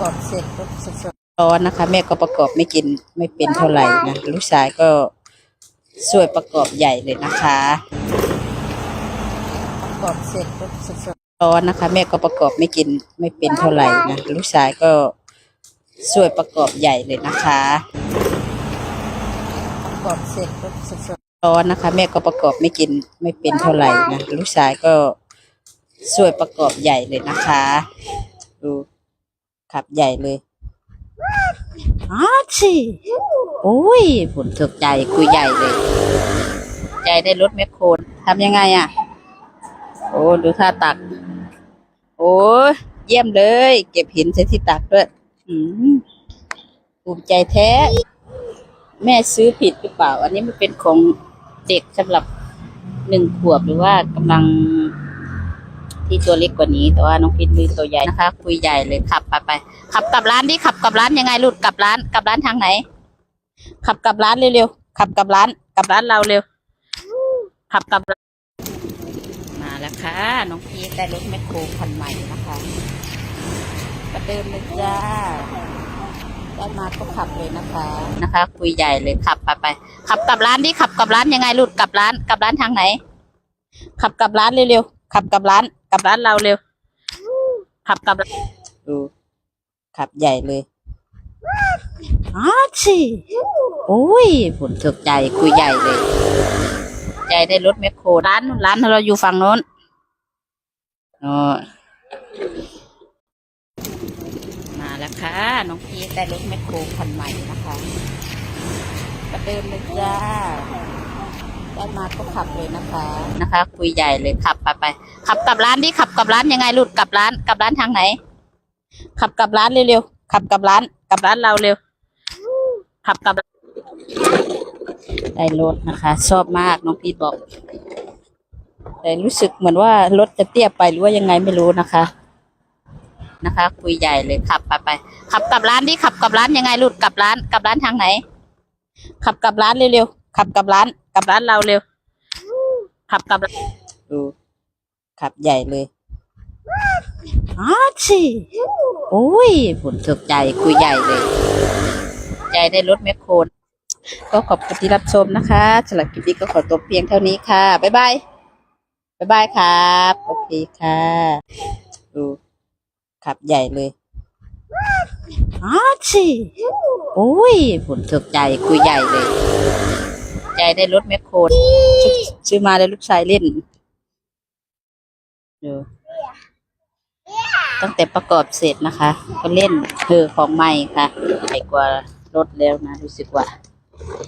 กอบเสร็จสดๆร้อนนะคะ แม่ก็ประกอบไม่กินไม่เป็นเท่าไหร่นะลูกชายก็ช่วยประกอบใหญ่เลยนะคะประกอบเสร็จสดๆร้อนนะคะ แม่ก็ประกอบไม่กินไม่เป็นเท่าไหร่นะลูกชายก็ช่วยประกอบใหญ่เลยนะคะประกอบเสร็จสดๆร้อนนะคะ แม่ก็ประกอบไม่กินไม่เป็นเท่าไหร่นะลูกชายก็ช่วยประกอบใหญ่เลยนะคะดู ขับใหญ่เลยอาชิโอ้ยผลถูกใจคุยใหญ่เลย ใจได้รถแมคโครทำยังไงอะ โอ้ดูท่าตัก โอ้ยเยี่ยมเลย เก็บหินใส่ที่ตักด้วยอืมภูมิใจแท้ แม่ซื้อผิดหรือเปล่า อันนี้มันเป็นของเด็กสำหรับหนึ่งขวบหรือว่ากำลัง ที่ตัวเล็กกว่านี้แต่ว่าน้องพิษมือตัวใหญ่นะคะ คุยใหญ่เลยขับไปไปขับกลับร้านดิขับกลับร้านยังไงลูกกลับร้านกลับร้านทางไหน ขับกลับร้านเร็วๆขับกลับร้านกลับร้านเราเร็ว ขับกลับมาแล้วค่ะน้องพีชได้รถแมคโครคันใหม่นะคะประเดิมเลยจ้าได้มาก็ขับเลยนะคะนะคะ คุยใหญ่เลยขับไปไปขับกลับร้านดิขับกลับร้านยังไงลูกกลับร้านกลับร้านทางไหน ขับกลับร้านเร็วๆขับกลับร้าน ลับร้านเราเร็ว ขับกลับร้านดูขับใหญ่เลยอาชิโอ้ยผลถูกใจคุยใหญ่เลย ใจได้รถแมคโครร้านนู้นร้านเราอยู่ฝั่งโน้นอ๋อมาแล้วค่ะ น้องพีชได้รถแมคโครคันใหม่นะคะประเดิมเลยจ้า ได้มาก็ขับเลยนะคะนะคะ คุยใหญ่เลยขับไปไปขับกลับร้านดิขับกลับร้านยังไงลูกกลับร้านกลับร้านทางไหน ขับกลับร้านเร็วๆขับกลับร้านกลับร้านเราเร็ว ขับกลับได้รถนะคะ ชอบมากน้องพีทบอก แต่รู้สึกเหมือนว่ารถจะเตี้ยไปหรือว่ายังไงไม่รู้นะคะ นะคะ คุยใหญ่เลยขับไปไปขับกลับร้านดิขับกลับร้านยังไงลูกกลับร้านกลับร้านทางไหน ขับกลับร้านเร็วๆขับกลับร้าน กลับร้านเราเร็ว ขับกลับร้านดูขับใหญ่เลยอาชิโอ้ยผลถูกใจคุยใหญ่เลยใจได้รถแมคโครก็ขอบคุณที่รับชมนะคะสำหรับคลิปนี้ก็ขอตัวเพียงเท่านี้ค่ะ บ๊ายบาย บ๊ายบายครับ โอเคค่ะ ดูขับใหญ่เลยอาชิโอ้ยผลถูกใจคุยใหญ่เลย ใจได้รถแมคโครซื้อมาได้ลูกชายเล่นดูตั้งแต่ประกอบเสร็จนะคะ ก็เล่นเธอของใหม่ค่ะใหญ่กว่ารถแล้วนะรู้สึกว่า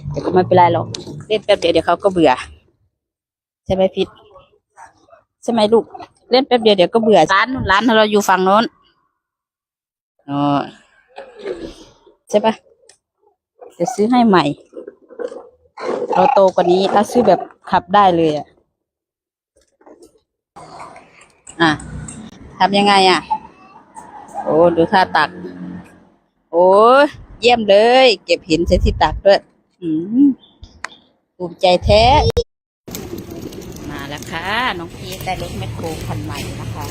แต่ก็ไม่เป็นไรหรอกเล่นแป๊บเดียวเดี๋ยวเขาก็เบื่อ ใช่ไหมพิษใช่ไหมลูก เล่นแป๊บเดียวเดี๋ยวก็เบื่อร้านร้านเราอยู่ฝั่งโน้นอ๋อใช่ปะจะซื้อให้ใหม่ เราโตกว่านี้ถ้าซื้อแบบขับได้เลยอะ อะทำยังไงอะ โอ้ดูท่าตัก โอ้ยเยี่ยมเลย เก็บหินใส่ที่ตักด้วยอืมภูมิใจแท้ มาแล้วค่ะ น้องพีชได้รถแมคโครคันใหม่นะคะ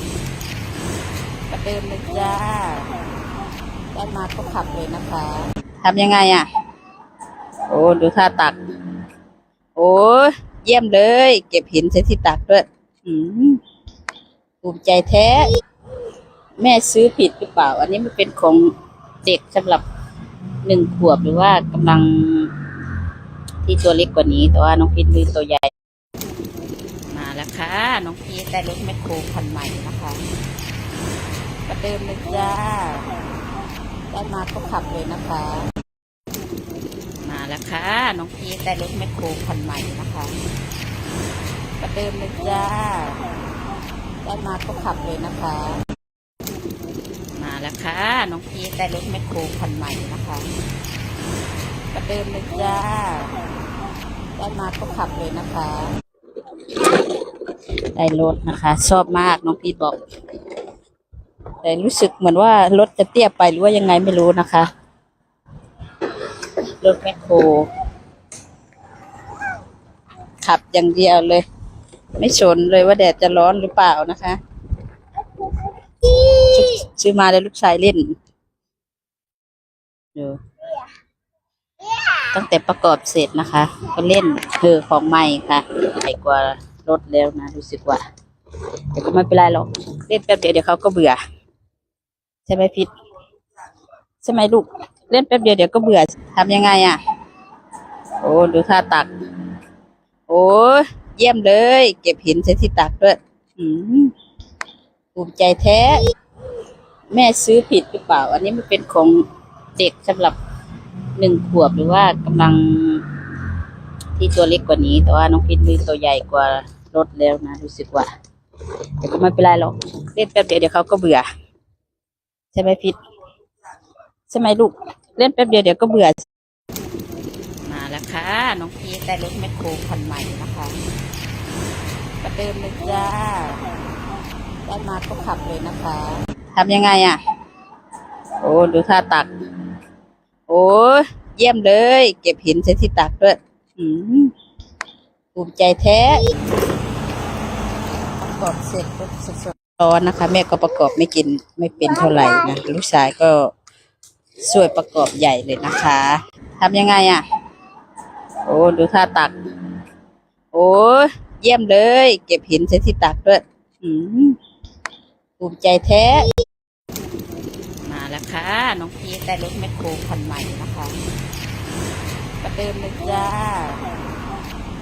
ประเดิมเลยจ้า ได้มาก็ขับเลยนะคะทำยังไงอะ โอ้ดูท่าตัก โอ้ยเยี่ยมเลย เก็บหินใส่ที่ตักด้วยอืมภูมิใจแท้ แม่ซื้อผิดหรือเปล่า อันนี้มันเป็นของเด็กสำหรับหนึ่งขวบหรือว่ากำลังที่ตัวเล็กกว่านี้ แต่ว่าน้องพีชมือตัวใหญ่ มาแล้วค่ะ น้องพีชได้รถแมคโครคันใหม่นะคะประเดิมเลยจ้าได้มาก็ขับเลยนะคะ มาแล้วค่ะน้องพีชได้รถแมคโครคันใหม่นะคะประเดิมเลยจ้าได้มาก็ขับเลยนะคะ มาแล้วค่ะ น้องพีชได้รถแมคโครคันใหม่นะคะประเดิมเลยจ้าได้มาก็ขับเลยนะคะ ได้รถนะคะ ชอบมากน้องพีบอกแต่รู้สึกเหมือนว่ารถจะเตี้ยไปหรือว่ายังไงไม่รู้นะคะ รถแมคโครขับอย่างเดียวเลย ไม่สนเลยว่าแดดจะร้อนหรือเปล่านะคะซื้อมาแล้วลูกชายเล่นดูตั้งแต่ประกอบเสร็จนะคะ ก็เล่นคือของใหม่ค่ะใหญ่กว่ารถแล้วนะรู้สึกว่าแต่ก็ไม่เป็นไรหรอกเล่นแป๊บเดียวเดี๋ยวเขาก็เบื่อ ใช่ไหมพิษใช่ไหมลูก เล่นแป๊บเดียวเดี๋ยวก็เบื่อทำยังไงอะ โอ้ดูท่าตัก โอ้ยเยี่ยมเลย เก็บหินใส่ที่ตักด้วยอภูมิใจแท้ แม่ซื้อผิดหรือเปล่า อันนี้มันเป็นของเด็กสำหรับหนึ่งขวบหรือว่ากำลังที่ตัวเล็กกว่านี้ แต่ว่าน้องพิษมีตัวใหญ่กว่ารถแล้วนะรู้สึกว่าแต่ก็ไม่เป็นไรหรอกเล่นแป๊บเดียวเดี๋ยวเขาก็เบื่อ ใช่ไหมพิษ ช่ไหมลูก เล่นแป๊บเดียวเดี๋ยวก็เบื่อ มาแล้วค่ะ น้องพีชได้รถแมคโครคันใหม่นะคะประเดิมเลยจ้าได้มาก็ขับเลยนะคะทำยังไงอะ โอ้ดูท่าตัก โอ้ยเยี่ยมเลย เก็บหินใส่ที่ตักด้วยอืมภูมิใจแท้ประกอบเสร็จก็สดๆร้อนนะคะ แม่ก็ประกอบไม่กินไม่เป็นเท่าไหร่นะลูกชายก็ ช่วยประกอบใหญ่เลยนะคะทำยังไงอะ โอ้ดูท่าตัก โอ้ยเยี่ยมเลย เก็บหินใส่ที่ตักด้วยภูมิใจแท้ มาแล้วค่ะ น้องพีได้รถแมคโครคันใหม่นะคะประเดิมเลยจ้า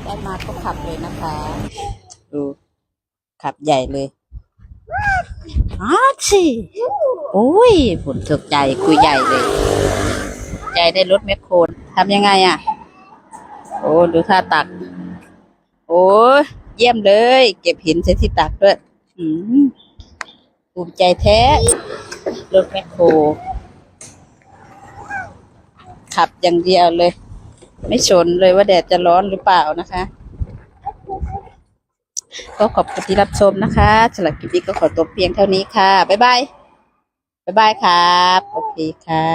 ได้มาก็ขับเลยนะคะ ดูขับใหญ่เลย อาชิโอ้ยผลถูกใจคุยใหญ่เลย ใจได้รถแมคโครทำยังไงอะ โอ้ดูท่าตัก โอ้ยเยี่ยมเลย เก็บหินใส่ที่ตักด้วยอืมภูมิใจแท้ รถแมคโครขับอย่างเดียวเลย ไม่สนเลยว่าแดดจะร้อนหรือเปล่านะคะ ก็ขอบคุณที่รับชมนะคะสำหรับคลิปนี้ก็ขอตัวเพียงเท่านี้ค่ะ บ๊ายบาย บ๊ายบายครับ โอเคค่ะ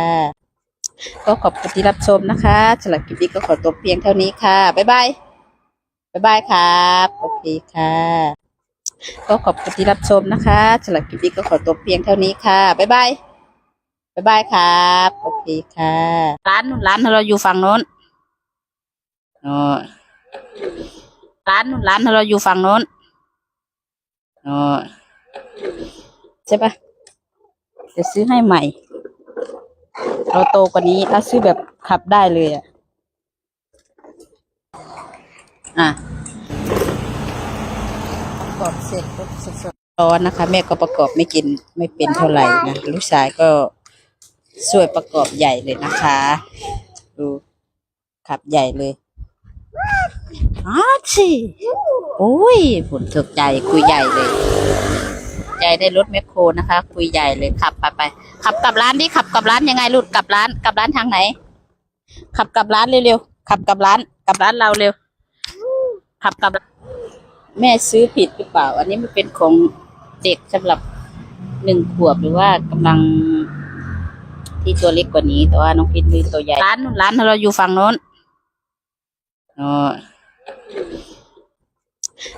ก็ขอบคุณที่รับชมนะคะสำหรับคลิปนี้ก็ขอตัวเพียงเท่านี้ค่ะ บ๊ายบาย บ๊ายบายครับ โอเคค่ะ ก็ขอบคุณที่รับชมนะคะสำหรับคลิปนี้ก็ขอตัวเพียงเท่านี้ค่ะ บ๊ายบาย บ๊ายบายครับ โอเคค่ะ ร้านร้านเราอยู่ฝั่งโน้นอ๋อร้านร้านเราอยู่ฝั่งโน้น อ๋อใช่ปะจะซื้อให้ใหม่ เราโตกว่านี้ถ้าซื้อแบบขับได้เลยอะ อะประกอบเสร็จก็สดๆร้อนนะคะ แม่ก็ประกอบไม่กินไม่เป็นเท่าไหร่นะ ลูกชายก็ช่วยประกอบใหญ่เลยนะคะ ดูขับใหญ่เลย อาชิโอ้ยผลถูกใจคุยใหญ่เลย ใจได้รถแมคโครนะคะ คุยใหญ่เลยขับไปไปขับกลับร้านดิขับกลับร้านยังไงลูกกลับร้านกลับร้านทางไหน ขับกลับร้านเร็วๆขับกลับร้านกลับร้านเราเร็ว ขับกลับ แม่ซื้อผิดหรือเปล่า อันนี้มันเป็นของเด็กสำหรับหนึ่งขวบหรือว่ากำลังที่ตัวเล็กกว่านี้ แต่ว่าน้องพิษมีตัวใหญ่ร้านร้านเราอยู่ฝั่งโน้นอ๋อ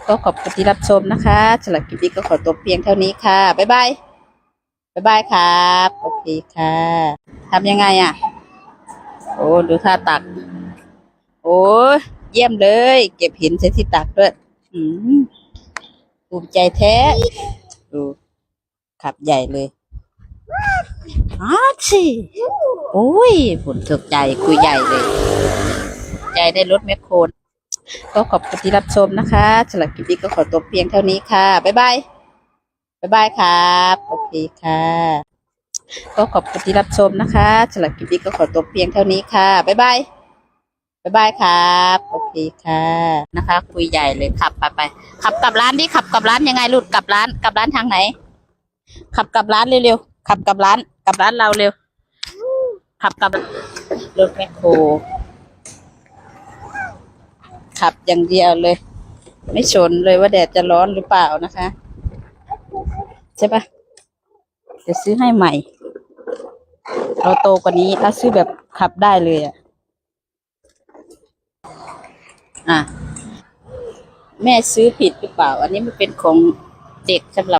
ก็ขอบคุณที่รับชมนะคะสำหรับคลิปนี้ก็ขอตัวเพียงเท่านี้ค่ะ บ๊ายบาย บ๊ายบายครับ โอเคค่ะทำยังไงอะ โอ้ ดูท่าตัก โอ้ยเยี่ยมเลย เก็บหินใส่ที่ตักด้วย อืมภูมิใจแท้ ดูขับใหญ่เลยอาชิโอ้ยผลถูกใจคุยใหญ่เลย ใจได้รถแมคโคร ก็ขอบคุณที่รับชมนะคะสำหรับคลิปนี้ก็ขอตัวเพียงเท่านี้ค่ะ บ๊ายบาย บ๊ายบายครับโอเคค่ะ ก็ขอบคุณที่รับชมนะคะสำหรับคลิปนี้ก็ขอตัวเพียงเท่านี้ค่ะ บ๊ายบาย บ๊ายบายครับโอเคค่ะ นะคะ คุยใหญ่เลยขับไปไปขับกลับร้านดิขับกลับร้านยังไงลูกกลับร้านกลับร้านทางไหน ขับกลับร้านเร็วๆขับกลับร้านกลับร้านเราเร็วขับกลับรถแมคโคร ขับอย่างเดียวเลย ไม่สนเลยว่าแดดจะร้อนหรือเปล่านะคะ ใช่ปะจะซื้อให้ใหม่ เราโตกว่านี้ถ้าซื้อแบบขับได้เลยอะอะ แม่ซื้อผิดหรือเปล่า อันนี้มันเป็นของเด็กสำหรับ